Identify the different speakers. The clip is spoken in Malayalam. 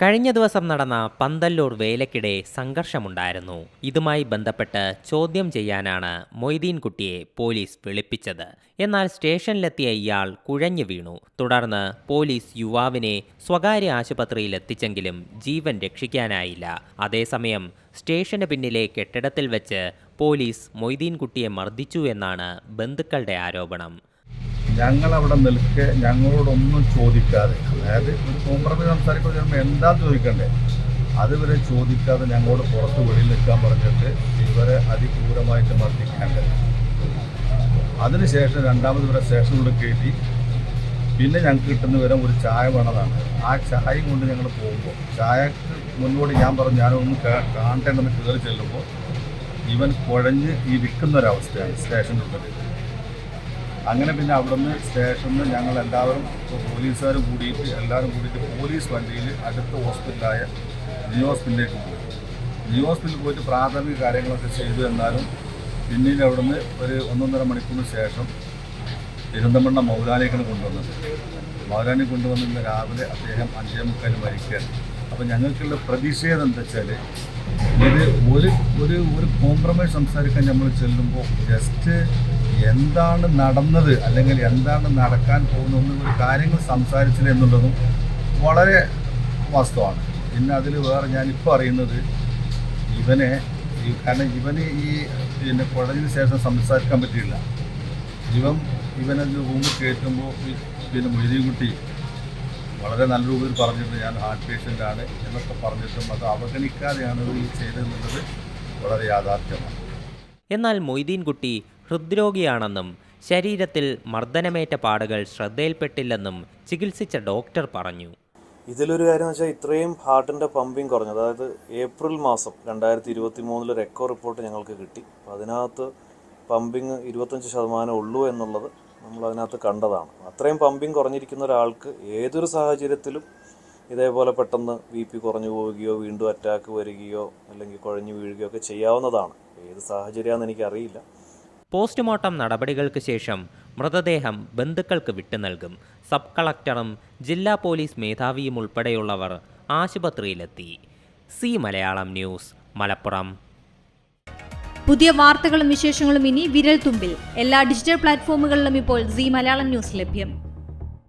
Speaker 1: കഴിഞ്ഞ ദിവസം നടന്ന പന്തല്ലൂർ വേലക്കിടെ സംഘർഷമുണ്ടായിരുന്നു. ഇതുമായി ബന്ധപ്പെട്ട് ചോദ്യം ചെയ്യാനാണ് മൊയ്തീൻ കുട്ടിയെ പോലീസ് വിളിപ്പിച്ചത്. എന്നാൽ സ്റ്റേഷനിലെത്തിയ ഇയാൾ കുഴഞ്ഞു വീണു. തുടർന്ന് പോലീസ് യുവാവിനെ സ്വകാര്യ ആശുപത്രിയിൽ എത്തിച്ചെങ്കിലും ജീവൻ രക്ഷിക്കാനായില്ല. അതേസമയം സ്റ്റേഷന് പിന്നിലെ കെട്ടിടത്തിൽ വെച്ച് പോലീസ് മൊയ്തീൻ കുട്ടിയെ മർദ്ദിച്ചു എന്നാണ് ബന്ധുക്കളുടെ ആരോപണം.
Speaker 2: ഞങ്ങൾ അവിടെ നിൽക്കെ ഞങ്ങളോടൊന്നും ചോദിക്കാതെ അതായത് ഒരു കോംപ്രമൈസ് സംസാരിക്കുമ്പോൾ ചിലപ്പോൾ എന്താ ചോദിക്കണ്ടേ? അതുവരെ ചോദിക്കാതെ ഞങ്ങളോട് പുറത്ത് വെളിയിൽ നിൽക്കാൻ പറഞ്ഞിട്ട് ഇവരെ അതിക്രൂരമായിട്ട് മർദ്ദിക്കേണ്ടത് അതിനുശേഷം രണ്ടാമത് ഇവരെ സ്റ്റേഷനിലൂടെ കയറ്റി. പിന്നെ ഞങ്ങൾക്ക് കിട്ടുന്ന വിവരം ഒരു ചായ വേണതാണ്. ആ ചായയും കൊണ്ട് ഞങ്ങൾ പോകുമ്പോൾ ചായക്ക് മുന്നോട്ട് ഞാൻ പറഞ്ഞു ഞാനൊന്ന് കാണേണ്ടെന്ന് കയറി ചെല്ലുമ്പോൾ ഇവൻ കുഴഞ്ഞ് ഈ വിൽക്കുന്ന ഒരവസ്ഥയാണ് സ്റ്റേഷനുള്ളിൽ അങ്ങനെ പിന്നെ അവിടുന്ന് സ്റ്റേഷനിൽ ഞങ്ങൾ എല്ലാവരും പോലീസുകാരും കൂടിയിട്ട് എല്ലാവരും കൂടിയിട്ട് പോലീസ് വണ്ടിയിൽ അടുത്ത ഹോസ്പിറ്റലായ ജി ഹോസ്പിറ്റലിലേക്ക് പോയി. ജി ഹോസ്പിറ്റലിൽ പോയിട്ട് പ്രാഥമിക കാര്യങ്ങളൊക്കെ ചെയ്തു എന്നാലും പിന്നീട് അവിടുന്ന് ഒരു ഒന്നൊന്നര മണിക്കൂറിന് ശേഷം തിരുവനന്തപുരം മൗലാനേക്കാണ് കൊണ്ടുവന്നത്. മൗലാനെ കൊണ്ടുവന്നിരുന്ന രാവിലെ അദ്ദേഹം അഞ്ചേ മുക്കാൽ മരിക്കുകയാണ്. അപ്പോൾ ഞങ്ങൾക്കുള്ള പ്രതിഷേധം എന്താ വെച്ചാൽ ഇത് ഒരു ഒരു ഒരു കോംപ്രമൈസ് സംസാരിക്കാൻ നമ്മൾ ചെല്ലുമ്പോൾ ജസ്റ്റ് എന്താണ് നടന്നത് അല്ലെങ്കിൽ എന്താണ് നടക്കാൻ പോകുന്നത് ഒരു കാര്യങ്ങൾ സംസാരിച്ചത് എന്നുള്ളതും വളരെ വാസ്തവമാണ്. പിന്നെ അതിൽ വേറെ ഞാനിപ്പോൾ അറിയുന്നത് ഇവനെ ഈ കാരണം ഇവന് ഈ പിന്നെ കുഴഞ്ഞതിന് ശേഷം സംസാരിക്കാൻ പറ്റിയില്ല. ഇവൻ ഇവനത് റൂമിൽ കയറ്റുമ്പോൾ പിന്നെ മൊയ്തീൻകുട്ടി വളരെ നല്ല രൂപത്തിൽ പറഞ്ഞിട്ട് ഞാൻ ഹാർട്ട് പേഷ്യന്റ് ആണ് എന്നൊക്കെ പറഞ്ഞിട്ടും അത് അവഗണിക്കാതെയാണ് ഈ ചെയ്തതെന്നുള്ളത് വളരെ യാഥാർത്ഥ്യമാണ്.
Speaker 1: എന്നാൽ മൊയ്തീൻ കുട്ടി ഹൃദ്രോഗിയാണെന്നും ശരീരത്തിൽ മർദ്ദനമേറ്റ പാടുകൾ ശ്രദ്ധയിൽപ്പെട്ടില്ലെന്നും ചികിത്സിച്ച ഡോക്ടർ പറഞ്ഞു.
Speaker 3: ഇതിലൊരു കാര്യം വെച്ചാൽ ഇത്രയും ഹാർട്ടിന്റെ പമ്പിങ് കുറഞ്ഞു. അതായത് ഏപ്രിൽ മാസം രണ്ടായിരത്തി ഇരുപത്തി മൂന്നിൽ എക്കോ റിപ്പോർട്ട് ഞങ്ങൾക്ക് കിട്ടി. അപ്പോൾ അതിനകത്ത് പമ്പിങ് ഇരുപത്തഞ്ച് ശതമാനം ഉള്ളൂ എന്നുള്ളത് നമ്മൾ അതിനകത്ത് കണ്ടതാണ്. അത്രയും പമ്പിങ് കുറഞ്ഞിരിക്കുന്ന ഒരാൾക്ക് ഏതൊരു സാഹചര്യത്തിലും ഇതേപോലെ പെട്ടെന്ന് ബി പി കുറഞ്ഞു പോവുകയോ വീണ്ടും അറ്റാക്ക് വരികയോ അല്ലെങ്കിൽ കുഴഞ്ഞു വീഴുകയോ ഒക്കെ ചെയ്യാവുന്നതാണ്. ഏത് സാഹചര്യമാണെന്ന് എനിക്കറിയില്ല.
Speaker 1: പോസ്റ്റ്മോർട്ടം നടപടികൾക്ക് ശേഷം മൃതദേഹം ബന്ധുക്കൾക്ക് വിട്ടു നൽകും. സബ് കളക്ടറും ജില്ലാ പോലീസ് മേധാവിയും ഉൾപ്പെടെയുള്ളവർ ആശുപത്രിയിലെത്തി. C Malayalam news Malappuram.
Speaker 4: പുതിയ വാർത്തകളും വിശേഷങ്ങളും ഇനി വിരൽ തുമ്പിൽ എല്ലാ ഡിജിറ്റൽ പ്ലാറ്റ്ഫോമുകളിലും ഇപ്പോൾ സി മലയാളം ന്യൂസ് ലഭ്യം.